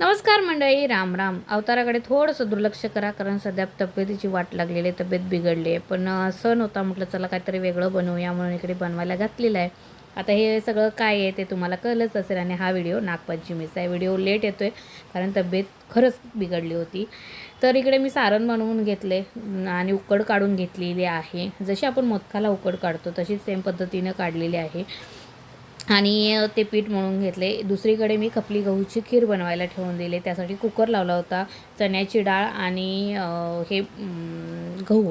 नमस्कार मंडळी राम राम. अवताराकडे थोडंसं दुर्लक्ष करा कारण सध्या तब्येतीची वाट लागलेली आहे तब्येत बिघडली आहे. पण सण होता म्हटलं चला काहीतरी वेगळं बनवूया म्हणून इकडे बनवायला घातलेलं आहे. आता हे सगळं काय आहे ते तुम्हाला कळलंच असेल आणि हा व्हिडिओ नागपंचमीचा आहे. व्हिडिओ लेट येतो आहे कारण तब्येत खरंच बिघडली होती. तर इकडे मी सारण बनवून घेतले आणि उकड काढून घेतलेली आहे. जशी आपण मोदकाला उकड काढतो तशीच सेम पद्धतीनं काढलेली आहे. आणि ते पीठ मळून घेतले. दुसरीकडे मी खपली गहूची खीर बनवायला ठेवून दिले. त्यासाठी कुकर लावला होता. चण्याची डाळ आणि हे गहू.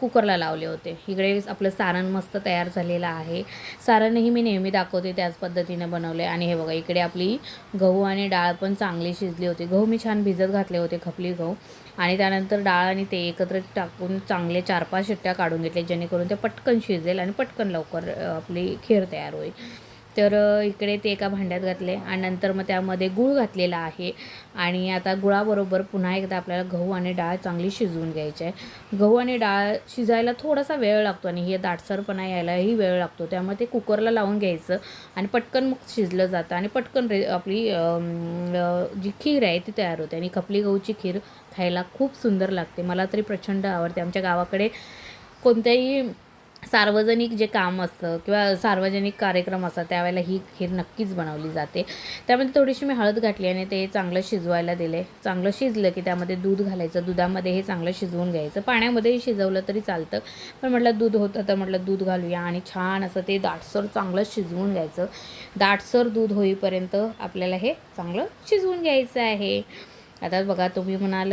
कुकरला लावले होते. इकडे आपलं सारण मस्त तयार झालेलं आहे. सारणही मी नेहमी दाखवते त्याच पद्धतीने बनवले आणि हे बघा इकडे आपली गहू आणि डाळ पण चांगली शिजली होती. गहू मी छान भिजत घातले होते खपली गहू. आणि त्यानंतर डाळ आणि ते एकत्र टाकून चांगले चार पाच शिट्ट्या काढून घेतले जेणेकरून ते पटकन शिजेल आणि पटकन लवकर आपली खीर तयार होईल. तर इकडे ते एका भांड्यात घातले आणि नंतर मग त्यामध्ये गूळ घातलेला आहे आणि आता गुळाबरोबर पुन्हा एकदा आपल्याला गहू आणि डाळ चांगली शिजवून घ्यायची आहे. गहू आणि डाळ शिजायला थोडासा वेळ लागतो आणि हे दाटसरपणा यायलाही वेळ लागतो. त्यामुळे ते कुकरला लावून घ्यायचं आणि पटकन मग शिजलं जातं आणि पटकन रे आपली जी खीर आहे ती तयार होते आणि खपली गहूची खीर खायला खूप सुंदर लागते. मला तरी प्रचंड आवडते. आमच्या गावाकडे कोणत्याही सार्वजनिक जे काम असतं किंवा सार्वजनिक कार्यक्रम असतात त्यावेळेला ही खीर नक्कीच बनवली जाते. त्यामध्ये थोडीशी मी हळद घातली आणि ते चांगलं शिजवायला दिले. चांगलं शिजलं की त्यामध्ये दूध घालायचं. दुधामध्ये हे चांगलं शिजवून घ्यायचं. पाण्यामध्येही शिजवलं तरी चालतं. पण म्हटलं दूध होतं तर म्हटलं दूध घालूया आणि छान असं ते दाटसर चांगलं शिजवून घ्यायचं. दाटसर दूध होईपर्यंत आपल्याला हे चांगलं शिजवून घ्यायचं आहे. आता बघा तुम्ही म्हणाल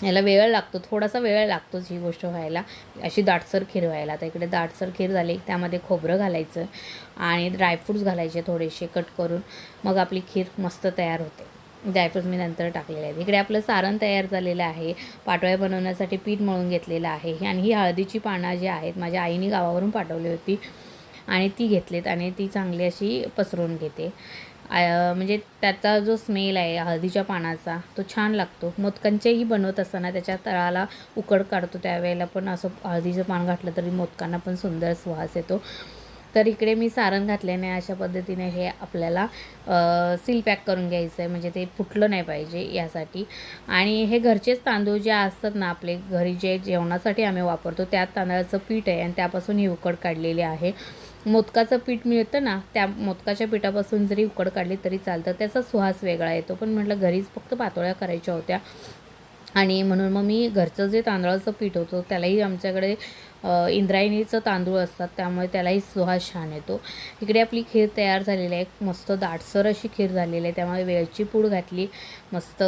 याला वेळ लागतो थोडासा वेळ लागतोच ही गोष्ट व्हायला. अशी दाटसर खीर व्हायला. तर इकडे दाटसर खीर झाली त्यामध्ये खोबरं घालायचं आणि ड्रायफ्रूट्स घालायचे थोडेसे कट करून. मग आपली खीर मस्त तयार होते. ड्रायफ्रूट्स मी नंतर टाकलेले आहेत. इकडे आपलं सारण तयार झालेलं आहे. पाटोळ्या बनवण्यासाठी पीठ मळून घेतलेलं आहे. आणि ही हळदीची पानं जी आहेत माझ्या आईने गावावरून पाठवली होती आणि ती घेतलीत आणि ती चांगली अशी पसरून घेते. म्हणजे त्याचा जो स्मेल आहे हळदीच्या पानाचा तो छान लागतो. मोदकांचेही बनवत असताना त्याच्या तळाला उकड काढतो त्यावेळेला पण असं हळदीचं पान घातलं तरी मोदकांना पण सुंदर सुहास येतो. तर इकडे मी सारण घातल्याने अशा पद्धतीने हे आपल्याला सील पॅक करून घ्यायचं आहे म्हणजे ते फुटलं नाही पाहिजे यासाठी. आणि हे घरचेच तांदूळ जे असतात ना आपले घरी जे जेवणासाठी आम्ही वापरतो त्या तांदळाचं पीठ आहे आणि त्यापासून ही उकड काढलेली आहे. मोदकाचं पीठ मिळतं ना त्या मोदकाच्या पिठापासून जरी उकड काढली तरी चालतं. त्याचा सुहास वेगळा येतो. पण म्हटलं घरीच फक्त पातोळ्या करायच्या होत्या. आणि म्हणून मग मी घरचं जे तांदळाचं पीठ होतं त्यालाही आमच्याकडे इंद्रायणीचं तांदूळ असतात. त्यामुळे त्यालाही सुहास छान येतो. इकडे आपली खीर तयार झालेली आहे. मस्त दाटसर अशी खीर झालेली आहे. त्यामुळे वेलची पूड घातली. मस्त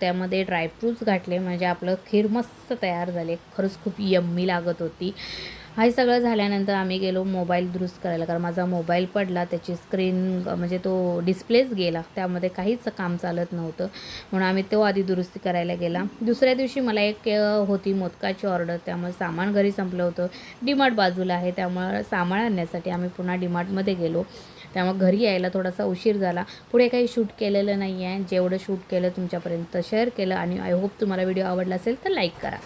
त्यामध्ये ड्रायफ्रूट्स घातले. म्हणजे आपलं खीर मस्त तयार झाले. खरंच खूप यम्मी लागत होती. हे सगळं झाल्यानंतर आम्ही गेलो मोबाईल दुरुस्त करायला. कारण माझा मोबाईल पडला त्याची स्क्रीन म्हणजे तो डिस्प्लेच गेला. त्यामध्ये काहीच काम चालत नव्हतं. म्हणून आम्ही तो आधी दुरुस्ती करायला गेला. दुसऱ्या दिवशी मला एक होती मोदकाची ऑर्डर. त्यामुळे सामान घरी संपलं होतं. डीमार्ट बाजूला आहे. त्यामुळं सामान आणण्यासाठी आम्ही पुन्हा डीमार्टमध्ये गेलो. त्यामुळे घरी यायला थोडासा उशीर झाला. पुढे काही शूट केलेलं नाही आहे जेवढं शूट केलं तुमच्यापर्यंत शेअर केलं. आणि आय होप तुम्हाला व्हिडिओ आवडला असेल तर लाईक करा.